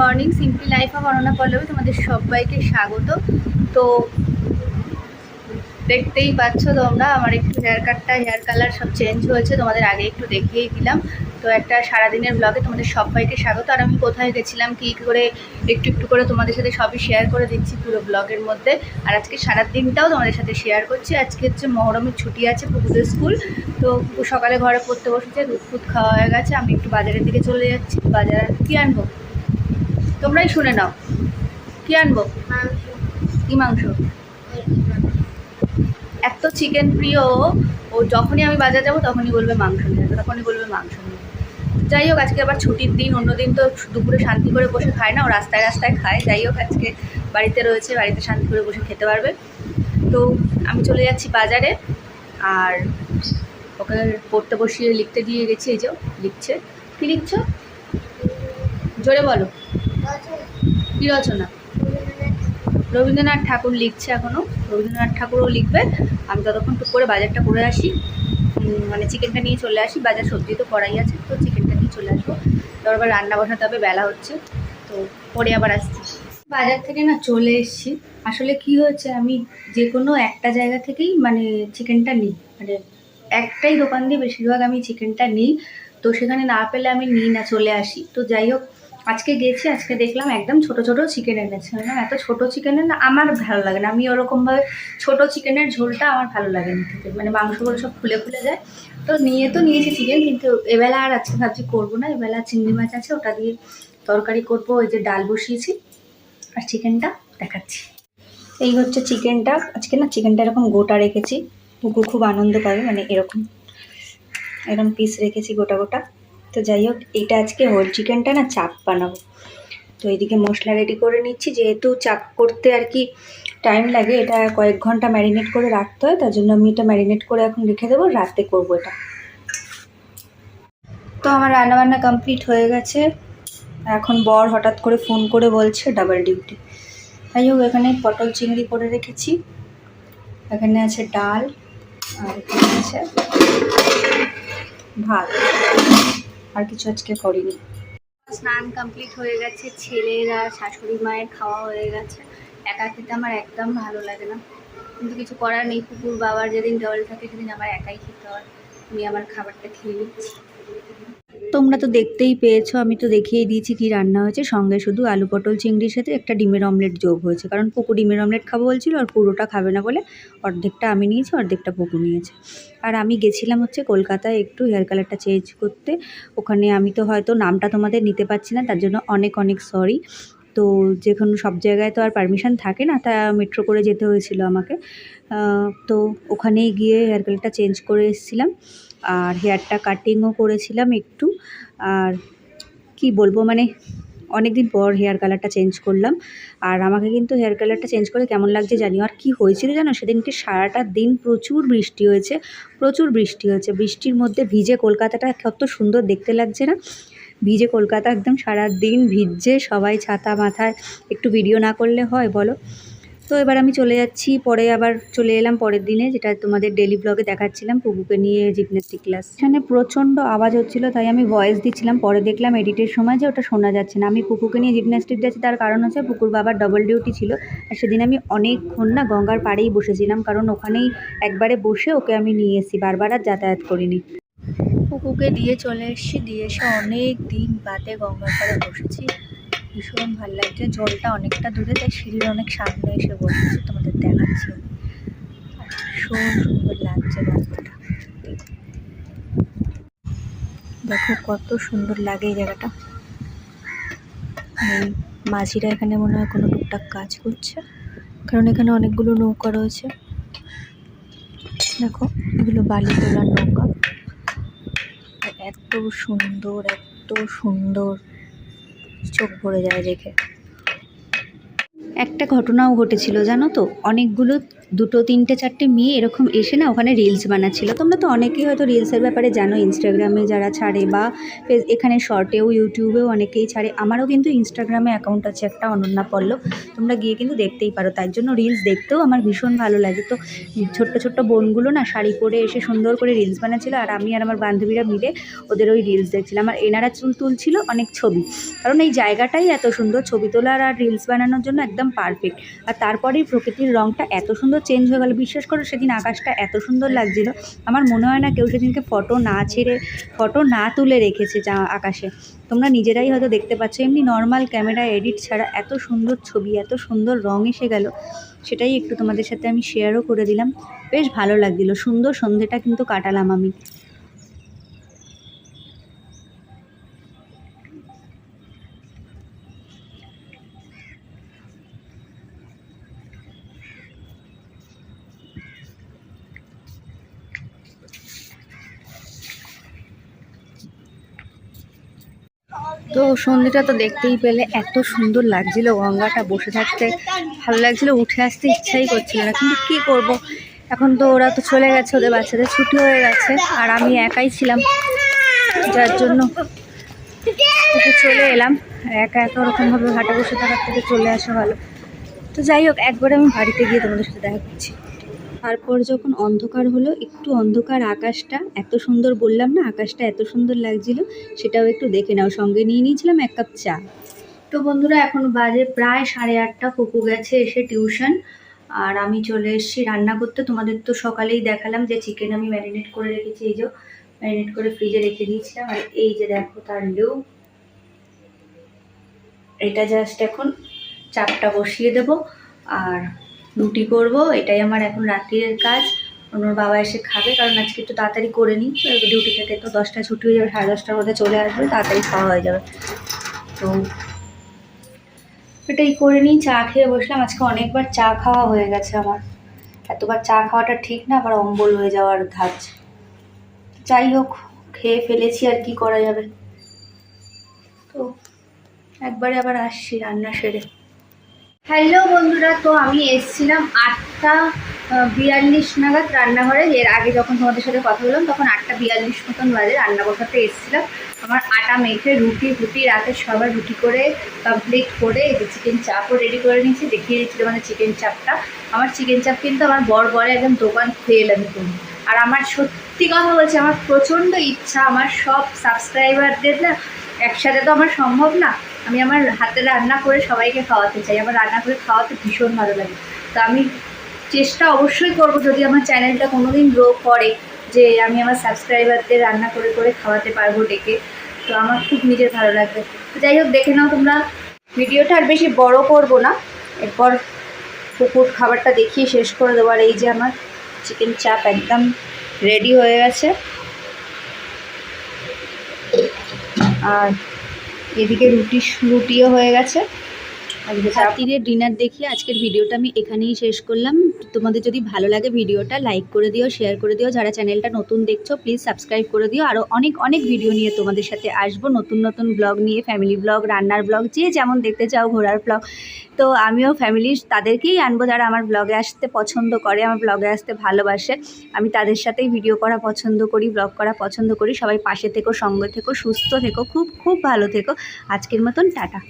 Morning, simply life of Ananna Pallabi, তোমাদের সবাইকে স্বাগত। তো দেখতেই পাচ্ছ তোমরা, আমার একটু হেয়ার কাটটা হেয়ার কালার সব চেঞ্জ হয়েছে, তোমাদের আগে একটু দেখিয়েই দিলাম। তো একটা সারাদিনের ব্লগে তোমাদের সবাইকে স্বাগত। আর আমি কোথায় গেছিলাম, কী করে, একটু একটু করে তোমাদের সাথে সবই শেয়ার করে দিচ্ছি পুরো ব্লগের মধ্যে। আর আজকে সারা দিনটাও তোমাদের সাথে শেয়ার করছি। আজকে হচ্ছে মহরমের ছুটি আছে পুকুরের স্কুল তো সকালে ঘরে পড়তে বসেছে, দুধ ফুদ খাওয়া হয়ে গেছে। আমি একটু বাজারের দিকে চলে যাচ্ছি, বাজার কী আনব? তোমরাই শুনে নাও। কী আনব? কী মাংস? এত চিকেন প্রিয় ও যখনই আমি বাজার যাব তখনই বলবে মাংস নিয়ে তখনই বলবে মাংস নিয়ে যাই হোক আজকে আবার ছুটির দিন অন্য দিন তো দুপুরে শান্তি করে বসে খায় না ও রাস্তায় রাস্তায় খায়। যাই হোক আজকে বাড়িতে রয়েছে বাড়িতে শান্তি করে বসে খেতে পারবে। তো আমি চলে যাচ্ছি বাজারে আর ওকে পড়তে বসিয়ে লিখতে দিয়ে গেছি এই যে লিখছে। কী লিখছো? জোরে বলো। কী রচনা রবীন্দ্রনাথ ঠাকুর লিখছে এখনও রবীন্দ্রনাথ ঠাকুরও লিখবে। আমি ততক্ষণ টুক করে বাজারটা করে আসি। মানে চিকেনটা নিয়ে চলে আসি। বাজার সবজি তো করাই আছে, তো চিকেনটা নিয়ে চলে আসব। তারপর আবার রান্না বসাতে হবে, বেলা হচ্ছে। তো পরে আবার আসছি। বাজার থেকে না চলে এসেছি। আসলে কি হয়েছে, আমি যে কোনো একটা জায়গা থেকেই মানে চিকেনটা নিই। মানে একটাই দোকান দিয়ে বেশিরভাগ আমি চিকেনটা নিই। তো সেখানে না পেলে আমি নিই না, চলে আসি। তো যাই হোক আজকে গেছি, আজকে দেখলাম একদম ছোট ছোট চিকেন এনেছে। মানে এত ছোট চিকেনের না আমার ভালো লাগে না। আমি ওরকমভাবে ছোট চিকেনের ঝোলটা আমার ভালো লাগে না খেতে। মানে মাংসগুলো সব খুলে খুলে যায়। তো নিয়ে তো নিয়েছি চিকেন কিন্তু এবেলা আর আজকে ভাবছি করব না। এবেলা চিংড়ি মাছ আছে, ওটা দিয়ে তরকারি করব। ওই যে ডাল বসিয়েছি আর চিকেনটা দেখাচ্ছি। এই হচ্ছে চিকেনটা। আজকে না চিকেনটা এরকম গোটা রেখেছি। পুকু খুব আনন্দ পাবে মানে এরকম। এরকম পিস রেখেছি গোটা গোটা। তো যাই হোক, এটা আজকে হোল চিকেনটা না চাপ বানাবো। তো এদিকে মশলা রেডি করে নিচ্ছি, যেহেতু চাপ করতে আর কি টাইম লাগে, এটা কয়েক ঘণ্টা ম্যারিনেট করে রাখতে হয়, তার জন্য আমি এটা ম্যারিনেট করে এখন রেখে দেবো, রাতে করব এটা। তো আমার রান্নাবান্না কমপ্লিট হয়ে গেছে। এখন বর হঠাৎ করে ফোন করে বলছে ডাবল ডিউটি যাই হোক, এখানে পটল চিংড়ি করে রেখেছি। এখানে আছে ডাল, আর এখানে আছে ভাত। আর কিছু আজকে করিনি। স্নান কমপ্লিট হয়ে গেছে, ছেলেরা, শাশুড়ি মায়ের খাওয়া হয়ে গেছে। একা খেতে আমার একদম ভালো লাগে না। কিন্তু কিছু করার নেই, কুকুর বাবার যেদিন ডল থাকে সেদিন আমার একাই খেতে হয়। আমি আমার খাবারটা খেয়ে নিচ্ছি। তোমরা তো দেখতেই পেয়েছ, আমি তো দেখিয়ে দিয়েছি কি রান্না হয়েছে। সঙ্গে শুধু আলু পটল চিংড়ির সাথে একটা ডিমের অমলেট যোগ হয়েছে। কারণ পুকু ডিমের অমলেট খাব বলছিল আর পুরোটা খাবে না বলে অর্ধেকটা আমি নিয়েছি, অর্ধেকটা পুকু নিয়েছে। আর আমি গেছিলাম হচ্ছে কলকাতায় একটু হেয়ার কালারটা চেঞ্জ করতে। ওখানে আমি তো হয়তো নামটা তোমাদের নিতে পারছি না, তার জন্য অনেক অনেক সরি তো যে কোনো সব জায়গায় তো আর পারমিশন থাকে না, তা মেট্রো করে যেতে হয়েছিল আমাকে। তো ওখানেই গিয়ে হেয়ার কালারটা চেঞ্জ করে এসেছিলাম। আর হেয়ারটা কাটিংও করেছিলাম একটু। আর কি বলব মানে অনেক দিন পর হেয়ার কালারটা চেঞ্জ করলাম। আর আমাকে কিন্তু হেয়ার কালারটা চেঞ্জ করে কেমন লাগছে জানিও আর কি হয়েছিল জানো সেদিনকে সারাটা দিন প্রচুর বৃষ্টি হয়েছে, প্রচুর বৃষ্টি হয়েছে। বৃষ্টির মধ্যে ভিজে কলকাতাটা কত সুন্দর দেখতে লাগছে না? ভিজে কলকাতা একদম সারা দিন ভিজছে, সবাই ছাতা মাথায়, একটু ভিডিও না করলে হয় বলো? তো এবার আমি চলে যাচ্ছি, পরে আবার চলে এলাম পরের দিনে, যেটা তোমাদের ডেলি ব্লগে দেখাচ্ছিলাম পুকুকে নিয়ে জিমন্যাস্টিক ক্লাস এখানে প্রচণ্ড আওয়াজ হচ্ছিল, তাই আমি ভয়েস দিচ্ছিলাম, পরে দেখলাম এডিটের সময় যে ওটা শোনা যাচ্ছে না। আমি পুকুকে নিয়ে জিমন্যাস্টিক যাচ্ছি, তার কারণ হচ্ছে পুকুর বাবার ডবল ডিউটি ছিল, আর সেদিন আমি অনেকক্ষণ না গঙ্গার পাড়েই বসেছিলাম, কারণ ওখানেই একবারে বসে ওকে আমি নিয়ে এসেছি, বারবার আর যাতায়াত করিনি। পুকুকে দিয়ে চলে এসেছি, দিয়ে এসে অনেক দিন বাদে গঙ্গার পাড়ে বসেছি। ভীষণ ভালো লাগছে। জলটা অনেকটা দূরে, তাই সিঁড়ির অনেক সামনে এসে বসেছি, তোমাদের দেখাচ্ছি। ভীষণ সুন্দর লাগছে সত্যি দেখো কত সুন্দর লাগে এই জায়গাটা। এই মাঝিরা এখানে মনে হয় কোনো টুকটাক কাজ করছে, কারণ এখানে অনেকগুলো নৌকা রয়েছে। দেখো, এগুলো বালি তোলার নৌকা। এত সুন্দর এত সুন্দর। চোখ ভরে যায় দেখে। একটা ঘটনাও ঘটেছিল জানো তো? অনেকগুলো দুটো, তিনটে, চারটে মেয়ে এরকম এসে না ওখানে রিলস বানাচ্ছিল। তোমরা তো অনেকেই হয়তো রিলসের ব্যাপারে জানো ইনস্টাগ্রামে যারা ছাড়ে বা এখানে শর্টেও ইউটিউবেও অনেকেই ছাড়ে। আমারও কিন্তু ইনস্টাগ্রামে অ্যাকাউন্ট আছে একটা, অনন্যা পল্লব। তোমরা গিয়ে কিন্তু দেখতেই পারো। তার জন্য রিলস দেখতেও আমার ভীষণ ভালো লাগে। তো ছোট্ট ছোট্ট বোনগুলো না শাড়ি পরে এসে সুন্দর করে রিলস বানাচ্ছিলো আর আমি আর আমার বান্ধবীরা মিলে ওদের ওই রিলস দেখছিলাম। আর এনারা চুল তুলছিল অনেক ছবি। কারণ এই জায়গাটাই এত সুন্দর, ছবি তোলার আর রিলস বানানোর জন্য একদম পারফেক্ট আর তারপরেই প্রকৃতির রঙটা এত সুন্দর চেঞ্জ হয়ে গেলো। বিশ্বাস করো, সেদিন আকাশটা এত সুন্দর লাগছিল। আমার মনে হয় না কেউ সেদিনকে ফটো না ছেড়ে ফটো না তুলে রেখেছে যা আকাশে। তোমরা নিজেরাই হয়তো দেখতে পাচ্ছ, এমনি নর্মাল ক্যামেরা এডিট ছাড়া এত সুন্দর ছবি, এত সুন্দর রং এসে গেল। সেটাই একটু তোমাদের সাথে আমি শেয়ারও করে দিলাম। বেশ ভালো লাগছিল। সুন্দর সন্ধেটা কিন্তু কাটালাম আমি। তো সন্ধ্যেটা তো দেখতেই পেলে, এত সুন্দর লাগছিল, গঙ্গাটা বসে থাকতে ভালো লাগছিল, উঠে আসতে ইচ্ছাই করছিল না। কিন্তু কী করব? এখন তো ওরা তো চলে গেছে, ওদের বাচ্চাদের ছুটি হয়ে গেছে, আর আমি একাই ছিলাম, যার জন্য চলে এলাম। একা একা ওরকমভাবে ঘাটে বসে থাকার থেকে চলে আসা ভালো। তো যাই হোক, একবারে আমি বাড়িতে গিয়ে তোমাদের সাথে দেখা করছি। তারপর যখন অন্ধকার হলো, একটু অন্ধকার আকাশটা, এত সুন্দর বললাম না, আকাশটা এত সুন্দর লাগছিল, সেটাও একটু দেখে নাও। সঙ্গে নিয়ে নিয়েছিলাম এক কাপ চা। তো বন্ধুরা, এখন বাজে প্রায় সাড়ে আটটা পুকু গেছে এসে টিউশন। আর আমি চলে এসেছি রান্না করতে। তোমাদের তো সকালেই দেখালাম যে চিকেন আমি ম্যারিনেট করে রেখেছি, এই যে ম্যারিনেট করে ফ্রিজে রেখে দিয়েছিলাম। আর এই যে দেখো তার লু। এটা জাস্ট এখন চাপটা বসিয়ে দেব। আর রুটি করব, এটাই আমার এখন রাত্রির কাজ। ওনার বাবা এসে খাবে, কারণ আজকে একটু তাড়াতাড়ি করে নিই। ডিউটি থেকে তো দশটা ছুটি হয়ে যাবে, সাড়ে দশটার মধ্যে চলে আসবে, তাড়াতাড়ি খাওয়া হয়ে যাবে। তো এটাই করে নিই, চা খেয়ে বসলাম। আজকে অনেকবার চা খাওয়া হয়ে গেছে আমার। এতবার চা খাওয়াটা ঠিক না, আবার অম্বল হয়ে যাওয়ার ধাঁচ। যাই হোক, খেয়ে ফেলেছি আর কি করা যাবে। তো একবারে আবার আসছি রান্না সেরে। হ্যালো বন্ধুরা, তো আমি এসেছিলাম আটটা বিয়াল্লিশ নাগাদ রান্নাঘরে। এর আগে যখন তোমাদের সাথে কথা বললাম তখন আটটা বিয়াল্লিশ মতন বাজে রান্না বসাতে এসেছিলাম। আমার আটা মেখে রুটি ফুটি রাতে সবার রুটি করে কমপ্লিট করে এই চিকেন চাপও রেডি করে নিয়েছি। দেখিয়ে দিচ্ছি তোমাদের চিকেন চাপটা আমার চিকেন চাপ কিন্তু আমার বর বরে একদম দোকান খুয়ে এলাম তুমি আর আমার সত্যি কথা বলছি, আমার প্রচণ্ড ইচ্ছা, আমার সব সাবস্ক্রাইবারদের না, একসাথে তো আমার সম্ভব না। আমি আমার হাতে রান্না করে সবাইকে খাওয়াতে চাই, আমার রান্না করে খাওয়াতে ভীষণ ভালো লাগে। তো আমি চেষ্টা অবশ্যই করব যদি আমার চ্যানেলটা কোনো দিন গ্রো করে, যে আমি আমার সাবস্ক্রাইবারদের রান্না করে করে খাওয়াতে পারব ডেকে। তো আমার খুব নিজের ভালো লাগবে। তো যাই হোক, দেখে নাও তোমরা। ভিডিওটা আর বেশি বড় করব না। এরপর কুকুর খাবারটা দেখিয়ে শেষ করে দেবো। আর এই যে আমার চিকেন চাপ একদম রেডি হয়ে গেছে। আর এদিকে রুটি রুটিও হয়ে গেছে। রাত্রিরের ডিনার দেখিয়ে আজকের ভিডিওটা আমি এখানেই শেষ করলাম। তোমাদের যদি ভালো লাগে ভিডিওটা লাইক করে দিও শেয়ার করে দিও। যারা চ্যানেলটা নতুন দেখছ প্লিজ সাবস্ক্রাইব করে দিও। আরও অনেক অনেক ভিডিও নিয়ে তোমাদের সাথে আসব। নতুন নতুন ব্লগ নিয়ে ফ্যামিলি ব্লগ রান্নার ব্লগ যে যেমন দেখতে চাও, ঘোরার ব্লগ তো আমিও ফ্যামিলি তাদেরকেই আনব যারা আমার ব্লগে আসতে পছন্দ করে, আমার ব্লগে আসতে ভালোবাসে। আমি তাদের সাথেই ভিডিও করা পছন্দ করি ব্লগ করা পছন্দ করি। সবাই পাশে থেকো, সঙ্গে থেকো, সুস্থ থেকো, খুব খুব ভালো থেকো। আজকের মতন, টাটা।